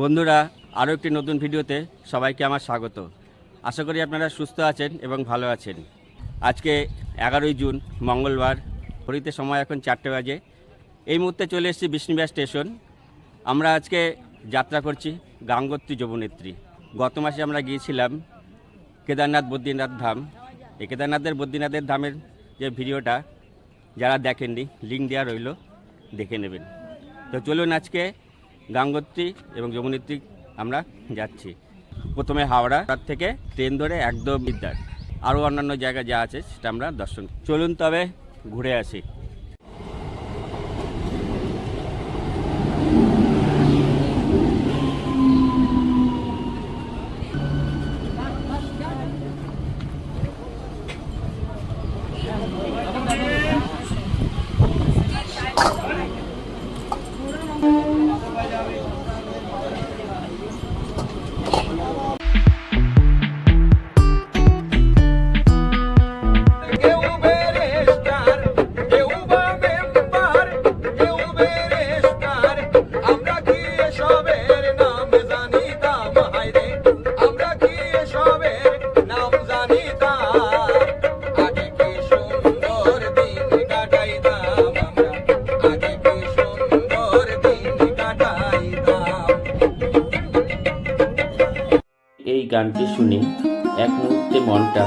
বন্ধুরা, আরও একটি নতুন ভিডিওতে সবাইকে আমার স্বাগত। আশা করি আপনারা সুস্থ আছেন এবং ভালো আছেন। আজকে এগারোই জুন, মঙ্গলবার, ঘড়িতে সময় এখন চারটে বাজে। এই মুহূর্তে চলে এসেছি বিষ্ণুবিহার স্টেশন। আমরা আজকে যাত্রা করছি গাঙ্গোত্রী যমুনেত্রী। গত মাসে আমরা গিয়েছিলাম কেদারনাথ বদ্রীনাথ ধাম। এই কেদারনাথের বদ্রীনাথের ধামের যে ভিডিওটা, যারা দেখেননি, লিঙ্ক দেওয়া রইল, দেখে নেবেন। তো চলুন আজকে গাঙ্গোত্রী এবং যমুনেত্রী আমরা যাচ্ছি। প্রথমে হাওড়া তার থেকে ট্রেন ধরে একদম বিদ্যার। আরও অন্যান্য জায়গা যা আছে সেটা আমরা দর্শন চলুন তবে ঘুরে আসি। শুনে এক মুহূর্তে মনটা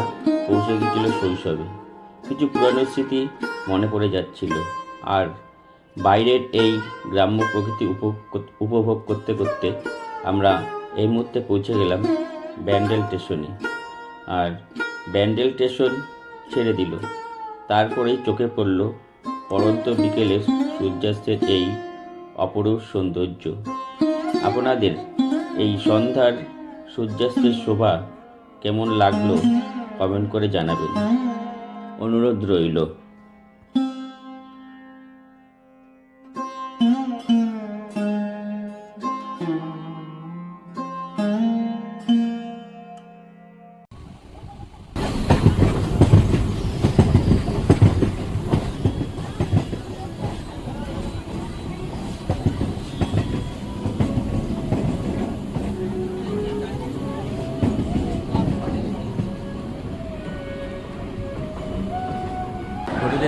পৌঁছে গেছিল শৈশবে। কিছু পুরানো স্মৃতি মনে পড়ে যাচ্ছিল। আর বাইরের এই গ্রাম্য প্রকৃতি উপভোগ করতে করতে আমরা এই মুহূর্তে পৌঁছে গেলাম ব্যান্ডেল স্টেশনে। আর ব্যান্ডেল স্টেশন ছেড়ে দিল। তারপরেই চোখে পড়ল পরন্ত বিকেলের সূর্যাস্তের এই অপরূপ সৌন্দর্য। আপনাদের এই সন্ধ্যার সূর্যাস্তের শোভা কেমন লাগল কমেন্ট করে জানাবেন। অনুরোধ রইল।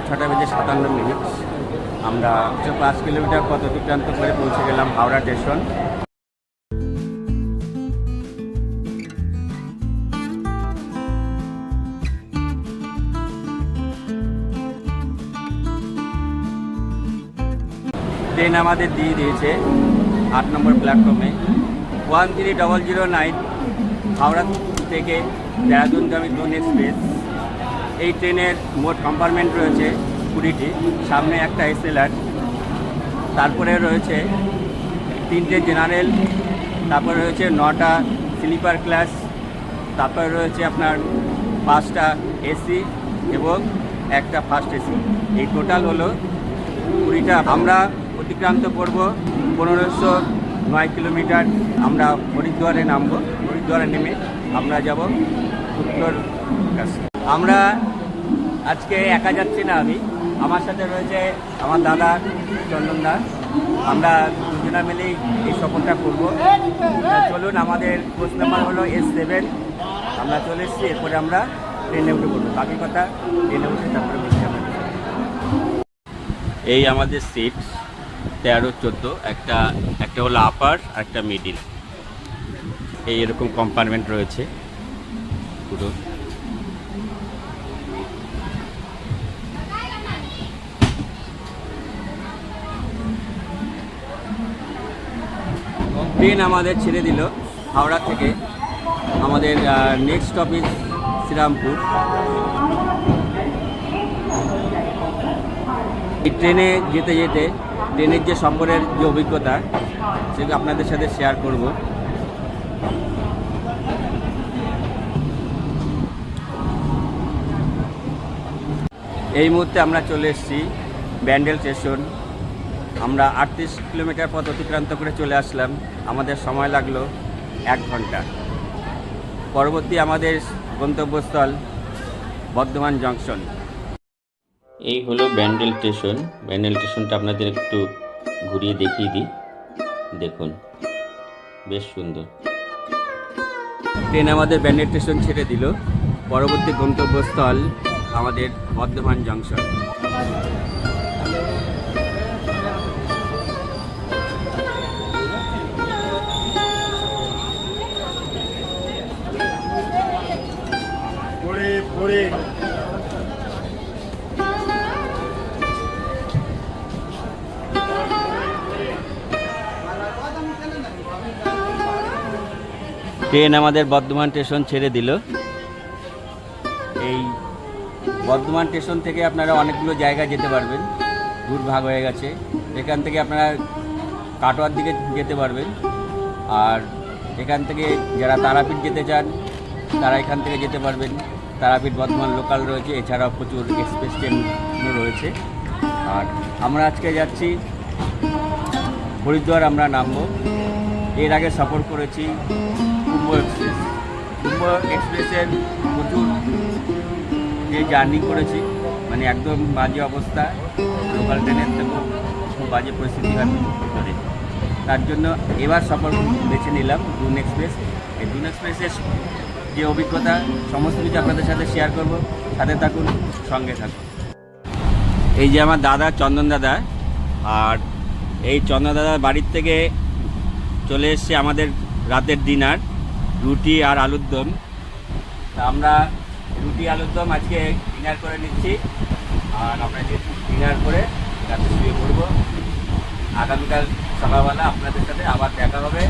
ছটা বেজে সাতান্ন মিনিট। আমরা পাঁচ কিলোমিটার পথ অতিক্রান্ত করে পৌঁছে গেলাম হাওড়া স্টেশন। ট্রেন আমাদের দিয়ে দিয়েছে আট নম্বর প্ল্যাটফর্মে। One three double zero nine Howrah থেকে দেহরাদুনগামী দুন এক্সপ্রেস। এই ট্রেনের মোট কম্পার্টমেন্ট রয়েছে কুড়িটি, সামনে একটা এসএলআর তারপরে রয়েছে তিনটে জেনারেল, তারপরে রয়েছে নটা স্লিপার ক্লাস, তারপরে রয়েছে আপনার পাঁচটা এসি এবং একটা ফার্স্ট এসি। এই টোটাল হলো কুড়িটা। আমরা অতিক্রান্ত করব পনেরোশো নয় কিলোমিটার। আমরা হরিদ্বারে নামবো, হরিদ্বারে নেমে আমরা যাব উত্তর কাশী আমরা আজকে একা যাচ্ছি না আমি। আমার সাথে রয়েছে আমার দাদা চন্দন দাস। আমরা দুজনা মিলেই এই সফরটা করব। চলুন, আমাদের কোচ নাম্বার হলো এস সেভেন আমরা চলে এসেছি, এরপরে আমরা ট্রেনে উঠে পড়ব। বাকি কথা ট্রেনে উঠে তারপরে বলছি এই আমাদের সিট তেরো, চোদ্দ। একটা একটা হলো আপার একটা মিডিল এই এরকম কম্পার্টমেন্ট রয়েছে। পুরো। ট্রেন আমাদের ছেড়ে দিল হাওড়া থেকে। আমাদের নেক্সট অফিস শ্রীরামপুর। এই ট্রেনে যেতে যেতে ট্রেনের যে সফরের যে অভিজ্ঞতা, সেটা আপনাদের সাথে শেয়ার করব। এই মুহূর্তে আমরা চলে এসেছি ব্যান্ডেল স্টেশন। আমরা আটত্রিশ কিলোমিটার পথ অতিক্রান্ত করে চলে আসলাম। আমাদের সময় লাগল এক ঘণ্টা। পরবর্তী আমাদের গন্তব্যস্থল বর্ধমান জংশন। এই হলো ব্যান্ডেল স্টেশন। ব্যান্ডেল স্টেশনটা আপনাদের একটু ঘুরিয়ে দেখিয়ে দিই। দেখুন বেশ সুন্দর। ট্রেন আমাদের ব্যান্ডেল স্টেশন ছেড়ে দিল। পরবর্তী গন্তব্যস্থল আমাদের বর্ধমান জংশন। ট্রেন আমাদের বর্ধমান স্টেশন ছেড়ে দিল। এই বর্ধমান স্টেশন থেকে আপনারা অনেকগুলো জায়গায় যেতে পারবেন। রুট ভাগ হয়ে গেছে। এখান থেকে আপনারা কাটোয়ার দিকে যেতে পারবেন। আর এখান থেকে যারা তারাপীঠ যেতে চান, তারা এখান থেকে যেতে পারবেন। তারাপীঠ বর্ধমান লোকাল রয়েছে। এছাড়াও প্রচুর এক্সপ্রেস ট্রেনও রয়েছে। আর আমরা আজকে যাচ্ছি, হরিদ্বার আমরা নামবো। এর আগে সফর করেছি কুম্ভ এক্সপ্রেসের প্রচুর। যে জার্নি করেছি মানে একদম বাজে অবস্থা লোকাল ট্রেনের থেকেও খুব বাজে পরিস্থিতি হয় তার জন্য এবার সফর বেছে নিলাম দুন এক্সপ্রেস এই দুন এক্সপ্রেসের যে অভিজ্ঞতা, সমস্ত কিছু আপনাদের সাথে শেয়ার করব। সাথে থাকুন, সঙ্গে থাকুন। এই যে আমার দাদা, চন্দন দাদা, আর এই চন্দন দাদার বাড়ির থেকে চলে এসছে আমাদের রাতের ডিনার রুটি আর আলুর দম। তা আমরা রুটি, আলুর দম আজকে ডিনার করে নিচ্ছি। আর আমরা ডিনার করে রাতে শুয়ে পড়ব। আগামীকাল সকালবেলা আপনাদের সাথে আবার দেখা হবে।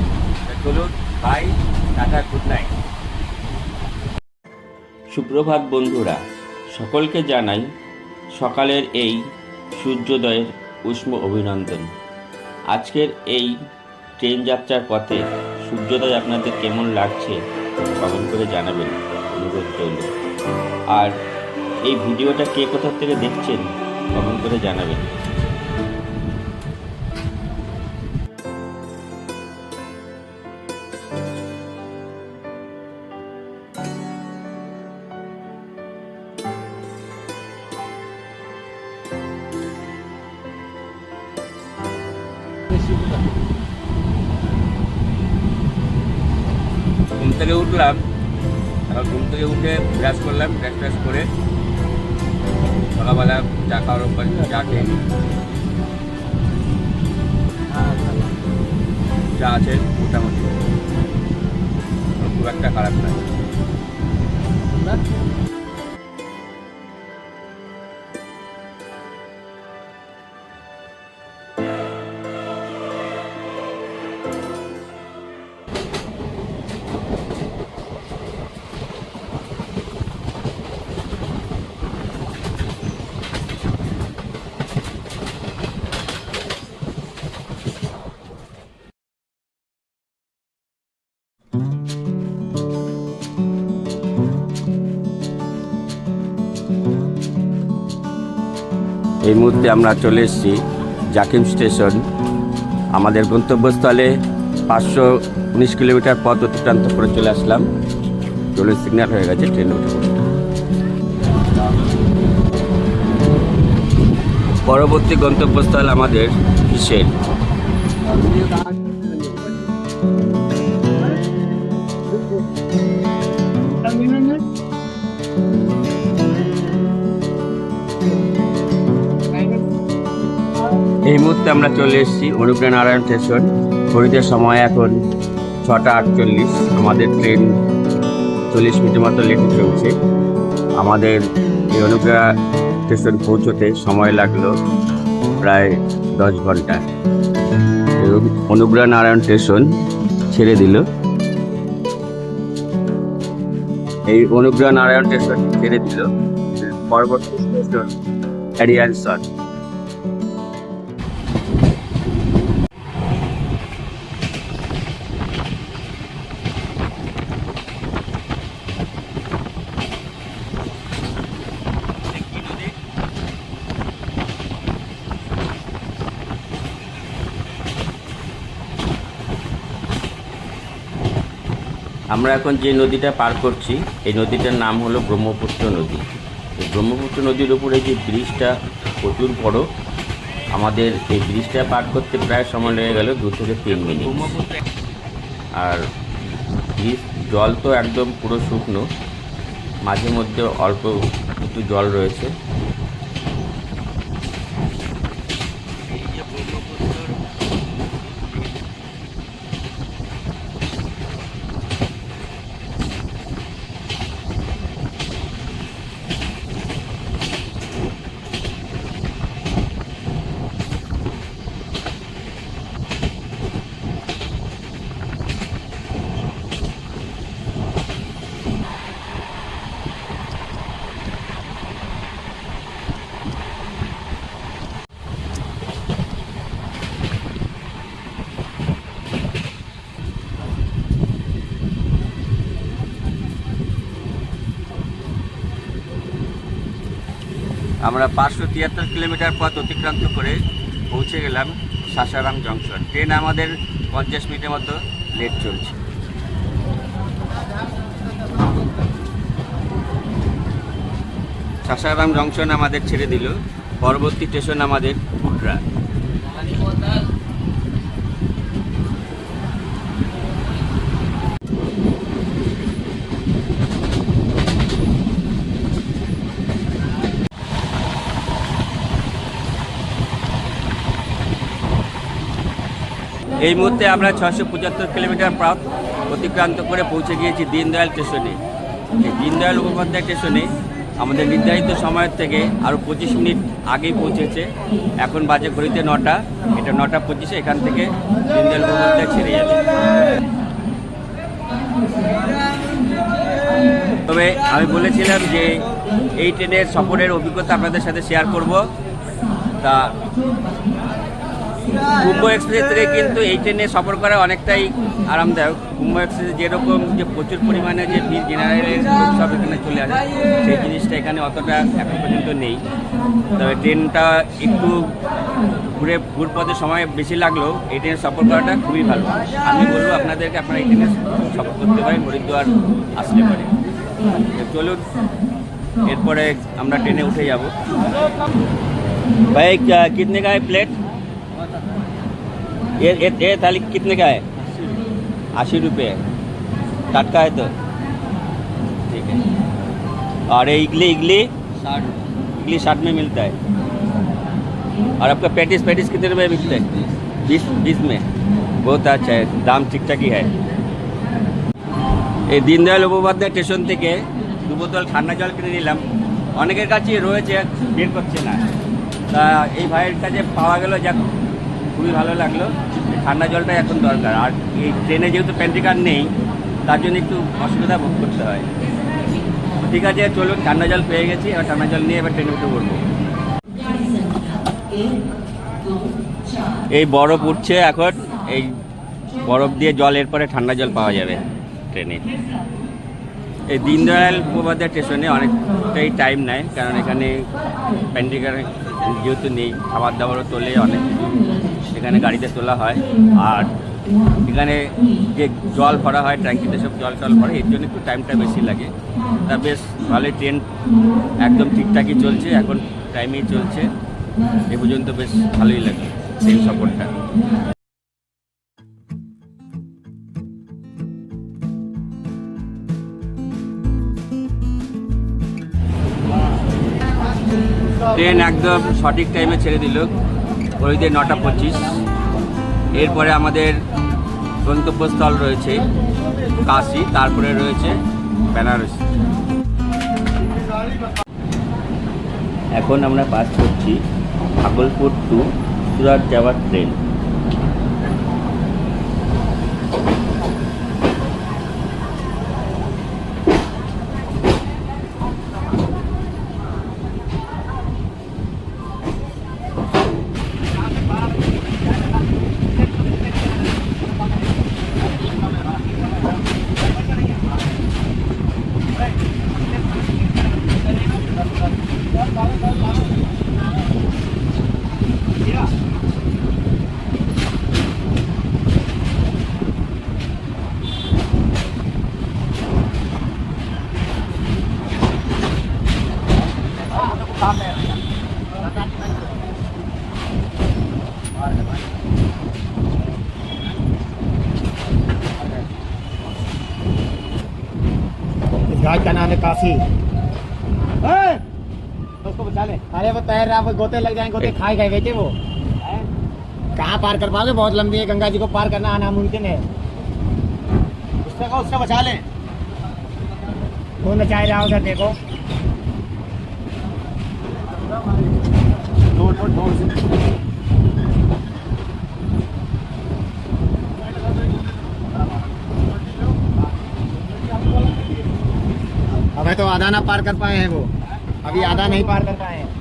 চলুন বাই টাটা গুড নাইট সুপ্রভাত বন্ধুরা, সকলকে জানাই সকালের এই সূর্যোদয়ের উষ্ম অভিনন্দন। আজকের এই ট্রেন যাত্রার পথে সূর্যোদয় আপনাদের কেমন লাগছে কমেন্ট করে জানাবেন অনুরোধ রইল। আর এই ভিডিওটা কে কোথা থেকে দেখছেন কমেন্ট করে জানাবেন। এই মুহূর্তে আমরা চলে এসেছি জাকিম স্টেশন। আমাদের গন্তব্যস্থলে পাঁচশো উনিশ কিলোমিটার পথ অতিক্রান্ত করে চলে আসলাম। চলে সিগন্যাল হয়ে গেছে ট্রেন উঠে পরবর্তী গন্তব্যস্থল আমাদের কিসের? এই মুহূর্তে আমরা চলে এসেছি অনুপ্রের নারায়ণ স্টেশন। ঘড়িতে সময় এখন ছটা আটচল্লিশ। আমাদের ট্রেন চল্লিশ মিনিটের মতো লেটে চলছে। আমাদের এই অনুপ্রেরা স্টেশন পৌঁছতে সময় লাগল প্রায় দশ ঘণ্টা। এই অনুগ্রহ নারায়ণ স্টেশন ছেড়ে দিল। এই অনুগ্রহ নারায়ণ স্টেশন ছেড়ে দিল। পরবর্তী স্টেশন আমরা এখন যে নদীটা পার করছি, এই নদীটার নাম হলো ব্রহ্মপুত্র নদী। এই ব্রহ্মপুত্র নদীর উপরে যে ব্রিজটা প্রচুর বড়, আমাদের এই ব্রিজটা পার করতে প্রায় সময় লেগে গেল দু থেকে তিন মিনিট। আর ব্রিজ, জল তো একদম পুরো শুকনো, মাঝে মধ্যে অল্প একটু জল রয়েছে এই যে ব্রহ্মপুত্র আমরা পাঁচশো তিয়াত্তর কিলোমিটার পথ অতিক্রান্ত করে পৌঁছে গেলাম সাসারাম জংশন। ট্রেন আমাদের পঞ্চাশ মিনিটের মতো লেট চলছে। সাসারাম জংশন আমাদের ছেড়ে দিল। পরবর্তী স্টেশন আমাদের কুটরা এই মুহূর্তে আমরা ছশো পঁচাত্তর কিলোমিটার পথ অতিক্রান্ত করে পৌঁছে গিয়েছি দীনদয়াল স্টেশনে। এই দীনদয়াল উপপাধ্যায় স্টেশনে আমাদের নির্ধারিত সময়ের থেকে আরও পঁচিশ মিনিট আগেই পৌঁছেছে। এখন বাজে ঘড়িতে নটা। এটা নটা পঁচিশে এখান থেকে দীনদয়াল উপপাধ্যায় ছেড়ে যাবে তবে আমি বলেছিলাম যে এই ট্রেনের সফরের অভিজ্ঞতা আপনাদের সাথে শেয়ার করব। তা মুম্বই এক্সপ্রেস থেকে কিন্তু এই ট্রেনে সফর করা অনেকটাই আরামদায়ক। মুম্বই এক্সপ্রেসে যেরকম যে প্রচুর পরিমাণে যে ভিড় জেনারেলের সব এখানে চলে আসে, সেই জিনিসটা এখানে অতটা এখন পর্যন্ত নেই। তবে ট্রেনটা একটু ঘুরে, ঘুরপথে সময় বেশি লাগলেও এই ট্রেনে সফর করাটা খুবই ভালো। আমি বলব আপনাদেরকে আপনারা এই ট্রেনে সফর করতে পারেন, হরিদ্বার আসলে পারে চলুন, এরপরে আমরা ট্রেনে উঠে যাব। ভাই কিডনি গায়ে প্লেট ये ये ये थाली कितने का है अस्सी रुपये है टटका है तो ठीक है और ये इडली इडली साठ इडली साठ में मिलता है और आपका पैंतीस पैंतीस कितने रुपये बिकते हैं बीस बीस में बहुत अच्छा है दाम ठीक ठाक ही है এই দীনদয়াল উপপাধ্যায় স্টেশন থেকে দু বোতল ঠান্ডা জল কিনে নিলাম অনেকের কাছেই রয়েছে বের করছে না তা এই ভাইয়ের কাছে পাওয়া গেল যাক খুবই ভালো লাগল। ঠান্ডা জলটা এখন দরকার। আর এই ট্রেনে যেহেতু প্যান্টিকার নেই, তার জন্য একটু অসুবিধা ভোগ করতে হয়। ঠিক আছে, চলুন, ঠান্ডা জল পেয়ে গেছি। এবার ঠান্ডা জল নিয়ে এবার ট্রেনে উঠে পড়ব। এই বরফ উঠছে এখন। এই বরফ দিয়ে জল, এরপরে ঠান্ডা জল পাওয়া যাবে ট্রেনে। এই দীনদয়াল উপপাধ্যায় স্টেশনে অনেকটাই টাইম নেয়, কারণ এখানে প্যান্টিকার যেহেতু নেই, খাবার দাবারও তোলে অনেক। এখানে গাড়িতে তোলা হয়। আর এখানে যে জল ভরা হয়, ট্যাঙ্কিতে সব জল টল ভরে, এর জন্য একটু টাইমটা বেশি লাগে। তা বেশ ভালোই ট্রেন একদম ঠিকঠাকই চলছে, এখন টাইমেই চলছে। এ পর্যন্ত বেশ ভালোই লাগে ট্রেন সফরটা। ট্রেন একদম সঠিক টাইমে ছেড়ে দিল। ঘড়িতে নটা পঁচিশ। এরপরে আমাদের গন্তব্যস্থল রয়েছে কাশি, তারপরে রয়েছে বেনারস। এখন আমরা পাস করছি ভাগলপুর টু সুরাট যাওয়ার ট্রেন। है काफ़ी। अरे वो तैर रहा गोते लग गोते खाए गए बेटे वो। कहाँ पार कर पाओगे? बहुत लंबी है, गंगा जी को पार करना नामुमकिन है। उससे कहो, उससे बचा ले। वो नचाए रहा उधर, देखो। छोड़ छोड़ छोड़ तो आधा ना पार कर पाए हैं वो। अभी आधा नहीं पार कर पाए हैं।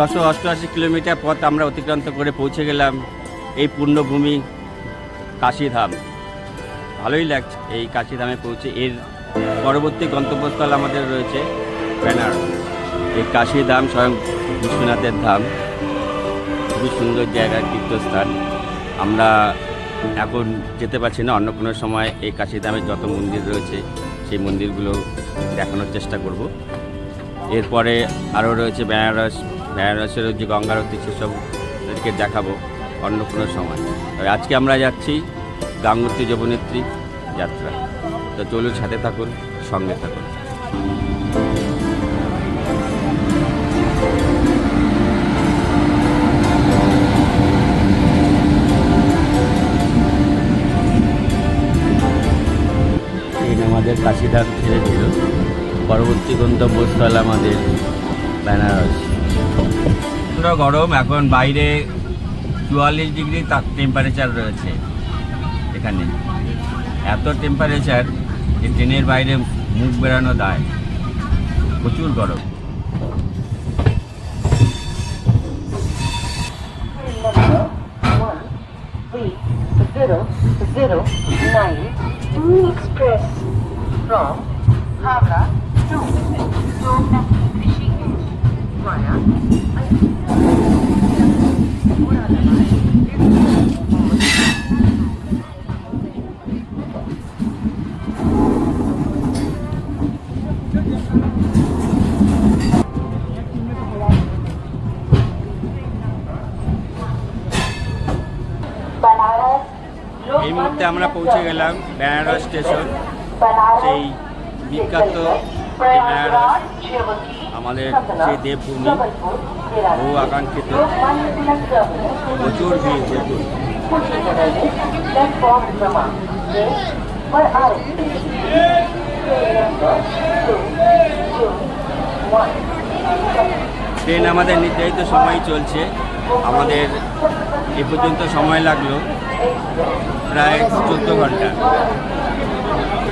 ছশো অষ্টআশি কিলোমিটার পথ আমরা অতিক্রান্ত করে পৌঁছে গেলাম এই পূর্ণভূমি কাশীধাম। ভালোই লাগছে এই কাশীধামে পৌঁছে। এর পরবর্তী গন্তব্যস্থল আমাদের রয়েছে বেনারস। এই কাশীধাম স্বয়ং বিশ্বনাথের ধাম। খুবই সুন্দর জায়গা, তীর্থস্থান। আমরা এখন যেতে পারছি না, অন্য কোনো সময় এই কাশীধামের যত মন্দির রয়েছে, সেই মন্দিরগুলো দেখানোর চেষ্টা করব। এরপরে আরও রয়েছে বেনারস বেনারসেরও যে গঙ্গারতি সেসব এদেরকে দেখাবো অন্য কোনো সময়। তবে আজকে আমরা যাচ্ছি গাঙ্গোত্রী যবনেত্রী যাত্রা তো চলুন সাথে থাকুন, সঙ্গে থাকুন। আমাদের কাশিধাম ছেড়ে দিল পরবর্তী গন্তব্যস্থল আমাদের বেনারস। প্রচণ্ড গরম, এখন বাইরে চুয়াল্লিশ ডিগ্রি তার টেম্পারেচার রয়েছে এখানে এত টেম্পারেচার যে ট্রেনের বাইরে মুখ বেড়ানো দেয় প্রচুর গরম Yeah. এই মুহূর্তে আমরা পৌঁছে গেলাম বেনারস স্টেশন সেই বিখ্যাত এনার আমাদের সেই দেবভূমি বহু আকাঙ্ক্ষিত প্রচুর ভিড় দেবভূমি ট্রেন আমাদের নির্ধারিত সময় চলছে। আমাদের এ পর্যন্ত সময় লাগল প্রায় চোদ্দ ঘণ্টা।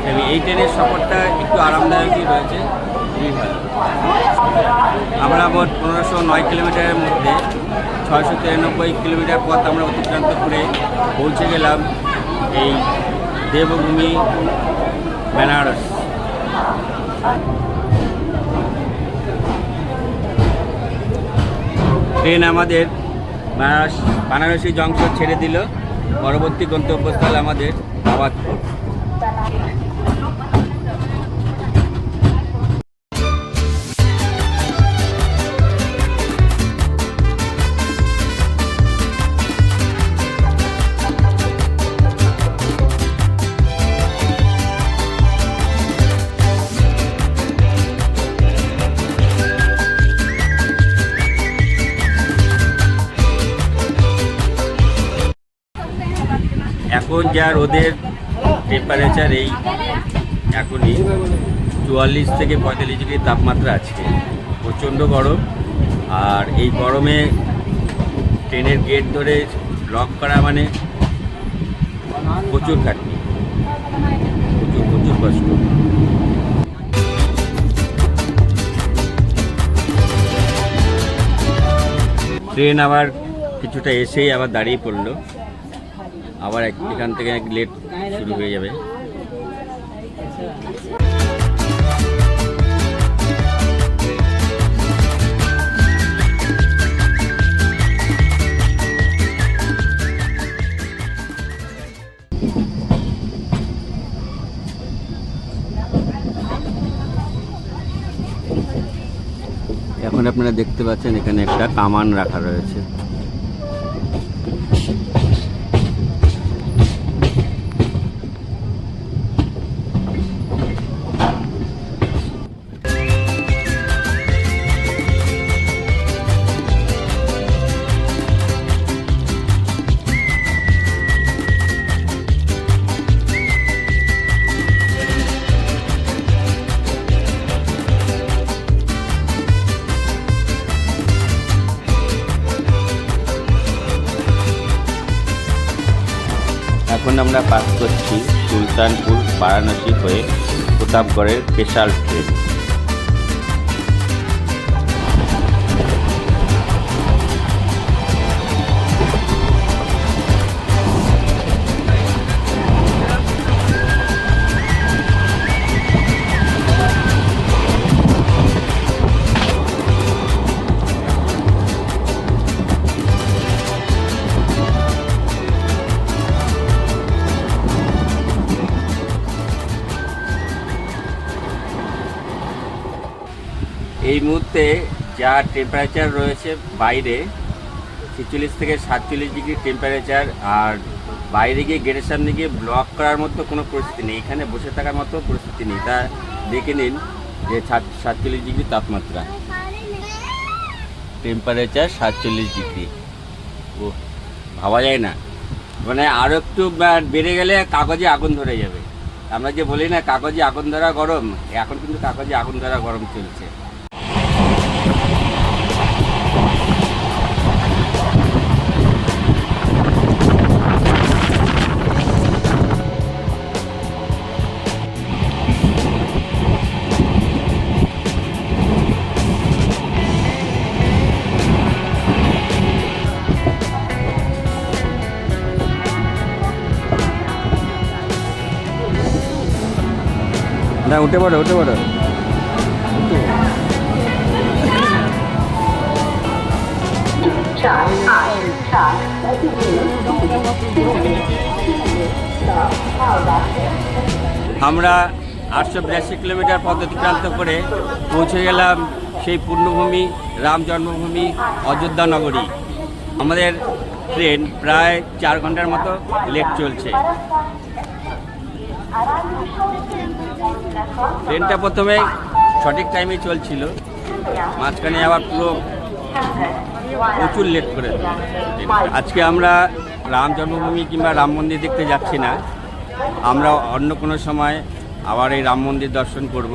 তবে এই ট্রেনের সফরটা একটু আরামদায়কই রয়েছে। খুবই ভালো। আমরা মোট পনেরোশো নয় কিলোমিটারের মধ্যে ছয়শো তিরানব্বই কিলোমিটার পথ আমরা অতিক্রান্ত করে পৌঁছে গেলাম এই দেবভূমি বেনারস। ট্রেন আমাদের বেনারস বানারসি জংশন ছেড়ে দিল। পরবর্তী গন্তব্যস্থল আমাদের আবাদপুর। এখন যা রোদের টেম্পারেচার এই এখনই চুয়াল্লিশ থেকে পঁয়তাল্লিশ ডিগ্রি তাপমাত্রা আছে প্রচণ্ড গরম। আর এই গরমে ট্রেনের গেট ধরে লক করা মানে প্রচুর খাটনি। প্রচুর প্রচুর কষ্ট। ট্রেন আবার কিছুটা এসেই আবার দাঁড়িয়ে পড়ল। আবার এখান থেকে লেট শুরু হয়ে যাবে। এখন আপনারা দেখতে পাচ্ছেন এখানে একটা কামান রাখা রয়েছে। আমরা পাস করছি সুলতানপুর বারাণসী হয়ে প্রতাপগড়ের স্পেশাল ট্রেন যা টেম্পারেচার রয়েছে বাইরে ছেচল্লিশ থেকে সাতচল্লিশ ডিগ্রি টেম্পারেচার আর বাইরে গিয়ে গেটের সামনে গিয়ে ব্লক করার মতো কোনো পরিস্থিতি নেই। এখানে বসে থাকার মতো পরিস্থিতি নেই। তা দেখে নিন যে সাত- সাতচল্লিশ ডিগ্রি তাপমাত্রা। টেম্পারেচার সাতচল্লিশ ডিগ্রি ও ভাবা যায় না। মানে আরও একটু বেড়ে গেলে কাগজে আগুন ধরে যাবে। আমরা যে বলি না, কাগজে আগুন ধরা গরম, এখন কিন্তু কাগজে আগুন ধরা গরম চলছে। পড়ো চার আট সাত আমরা আটশো বিরাশি কিলোমিটার পথ অতিক্রান্ত করে পৌঁছে গেলাম সেই পূর্ণভূমি, রাম জন্মভূমি, অযোধ্যা নগরী। আমাদের ট্রেন প্রায় চার ঘণ্টার মতো লেট চলছে। ট্রেনটা প্রথমে সঠিক টাইমে চলছিল। মাঝখানে আবার পুরো প্রচুর লেট করে আজকে আমরা রাম জন্মভূমি কিংবা রাম মন্দির দেখতে যাচ্ছি না। আমরা অন্য কোনো সময় আবার এই রাম মন্দির দর্শন করব।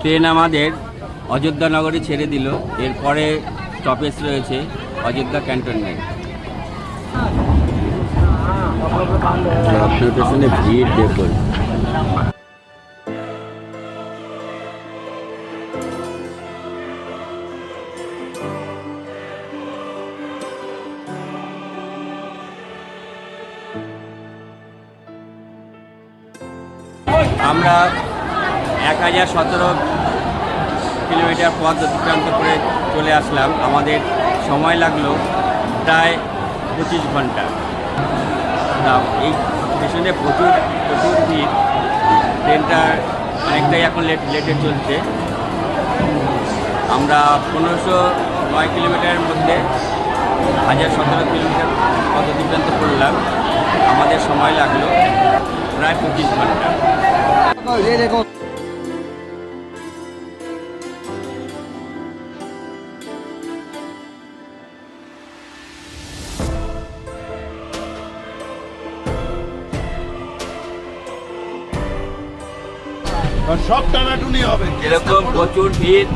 ট্রেন আমাদের অযোধ্যা নগরী ছেড়ে দিল। এরপরে স্টপেজ রয়েছে অযোধ্যা ক্যান্টনমেন্ট স্টেশনে ভিড় দেখুন। আমরা এক হাজার সতেরো কিলোমিটার পথ অতিক্রান্ত করে চলে আসলাম। আমাদের সময় লাগল প্রায় পঁচিশ ঘণ্টা। তা এই স্টেশনে প্রচুর প্রচুর ভিড়। ট্রেনটা অনেকটাই এখন লেট, লেটে চলছে। আমরা পনেরোশো নয় কিলোমিটারের মধ্যে হাজার সতেরো কিলোমিটার পথ অতিক্রান্ত করলাম। আমাদের সময় লাগল প্রায় পঁচিশ ঘণ্টা। সব টানাটুনি হবে। এরকম প্রচুর ভিড়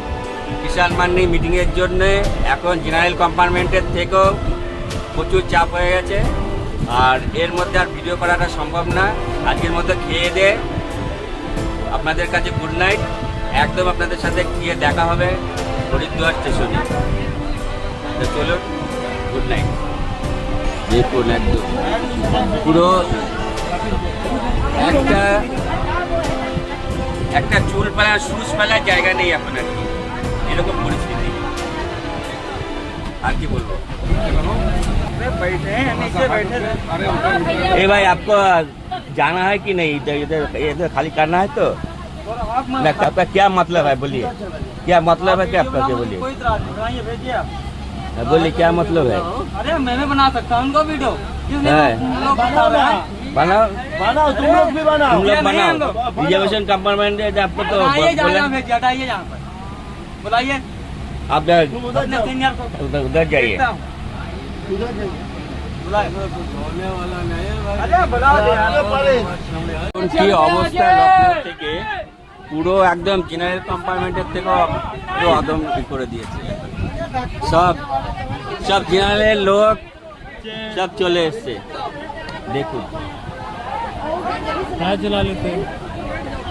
কিষাণ মান্ডি মিটিংয়ের জন্য এখন জেনারেল কম্পার্টমেন্টের থেকেও প্রচুর চাপ হয়ে গেছে। আর এর মধ্যে আর ভিডিও করাটা সম্ভব না। আজকের মধ্যে খেয়ে দে। আপনাদের কাছে গুড নাইট একদম আপনাদের সাথে গিয়ে দেখা হবে হরিদ্বার স্টেশনে তো চলুন গুড নাইট দেখুন একদম পুরো একটা একটা চুল ফেলা শুজ ফেলার জায়গা নেই এখন আর কি এরকম পরিস্থিতি আর কি বলবো ए भाई आपको जाना है कि नहीं इधर इधर इधर खाली करना है तो ना आपका क्या मतलब है बोलिए क्या मतलब है क्या आपका क्या बोलिए कोई इतराज नहीं बनाइए भेजिए आप हाँ, बोलिए क्या मतलब है अरे मैं भी बना सकता हूँ उनको वीडियो क्यों नहीं है। हम लोग बता रहे हैं बनाओ বানাও तुम लोग भी बनाओ तुम लोग नहीं, बनाओ हम लोग- रिजर्वेशन कंपार्टमेंट है आपको तो हटाइए बोला जाना भेजिए हटाइए यहाँ पर बुलाइए आप इधर तुम उधर अपने जाओ सीनियर को उधर उधर जाइए देखता हूँ उधर जाओ बुलाए अरे बुला दे यार। ये पड़े কি অবস্থা লখনৌ থেকে পুরো একদম জেনারেল কম্পার্টমেন্টের থেকেও পুরো অদম ই করে দিয়েছে সব সব জেনারেলের লোক সব চলে এসছে দেখুন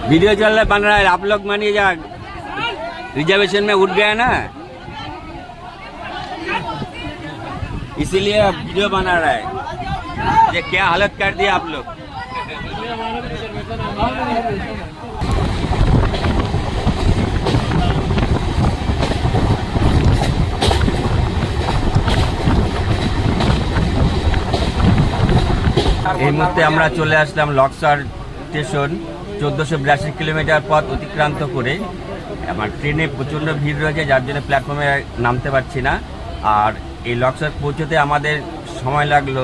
वीडियो चल रहा है बन रहा है आप लोग मानिए जा रिजर्वेशन में उठ गया ना इसीलिए अब वीडियो बना रहा है ये क्या हालत कर दिया आप लोग এই মুহূর্তে আমরা চলে আসলাম লক্সার স্টেশন চোদ্দোশো বিরাশি কিলোমিটার পথ অতিক্রান্ত করে। আমার ট্রেনে প্রচণ্ড ভিড় রয়েছে যার জন্য প্ল্যাটফর্মে নামতে পারছি না। আর এই লক্সার পৌঁছতে আমাদের সময় লাগল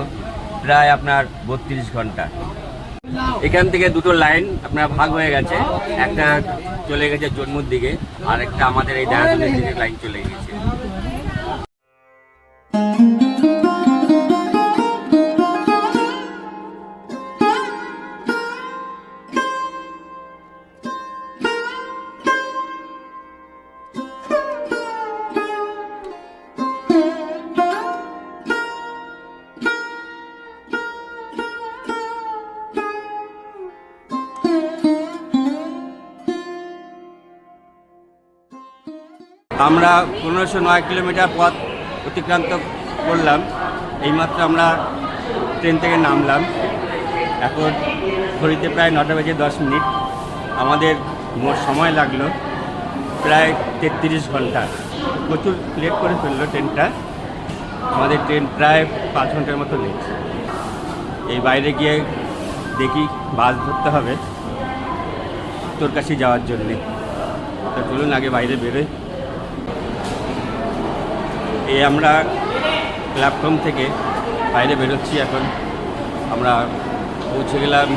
প্রায় আপনার বত্রিশ ঘণ্টা। এখান থেকে দুটো লাইন আপনার ভাগ হয়ে গেছে। একটা চলে গেছে জন্মুর দিকে আর একটা আমাদের এই দেহাজনের দিকে লাইন চলে গেছে। আমরা পনেরোশো নয় কিলোমিটার পথ অতিক্রান্ত করলাম। এইমাত্র আমরা ট্রেন থেকে নামলাম। এখন ঘড়িতে প্রায় নটা বেজে দশ মিনিট। আমাদের মোট সময় লাগল প্রায় তেত্রিশ ঘণ্টা। প্রচুর লেট করে ফেলল ট্রেনটা। আমাদের ট্রেন প্রায় পাঁচ ঘণ্টার মতো লেট। এই বাইরে গিয়ে দেখি বাস ধরতে হবে তোর কাছে যাওয়ার জন্যে। তা চলুন আগে বাইরে বেরোই। এই আমরা প্ল্যাটফর্ম থেকে বাইরে বেরোচ্ছি এখন। আমরা পৌঁছে গেলাম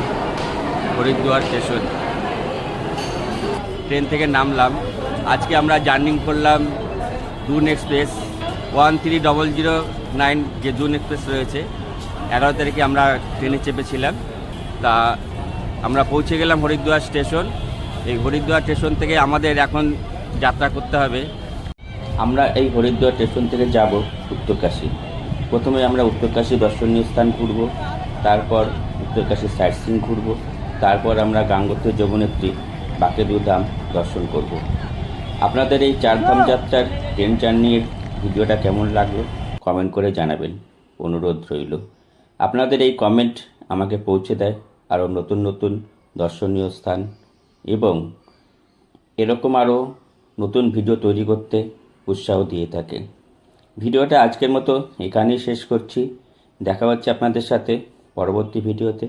হরিদ্বার স্টেশন। ট্রেন থেকে নামলাম। আজকে আমরা জার্নি করলাম Doon express, one three double zero nine যে জুন এক্সপ্রেস রয়েছে। এগারো তারিখে আমরা ট্রেনে চেপেছিলাম। তা আমরা পৌঁছে গেলাম হরিদ্বার স্টেশন। এই হরিদ্বার স্টেশন থেকে আমাদের এখন যাত্রা করতে হবে। আমরা এই হরিদ্বার স্টেশন থেকে যাব উত্তরকাশী। প্রথমে আমরা উত্তরকাশী দর্শনীয় স্থান ঘুরব তারপর উত্তরকাশী সাইট সিন ঘুরব তারপর আমরা গাঙ্গোত্রী যমুনেত্রী বাকেদু ধাম দর্শন করব। আপনাদের এই চারধাম যাত্রার ট্রেন জার্নির ভিডিওটা কেমন লাগল কমেন্ট করে জানাবেন। অনুরোধ রইল। আপনাদের এই কমেন্ট আমাকে পৌঁছে দেয় আরও নতুন নতুন দর্শনীয় স্থান এবং এরকম আরও নতুন ভিডিও তৈরি করতে উৎসাহ দিয়ে থাকে ভিডিওটা আজকের মতো এখানেই শেষ করছি। দেখা হচ্ছে আপনাদের সাথে পরবর্তী ভিডিওতে।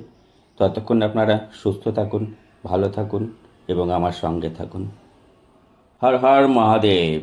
ততক্ষণ আপনারা সুস্থ থাকুন, ভালো থাকুন এবং আমার সঙ্গে থাকুন। হর হর মহাদেব।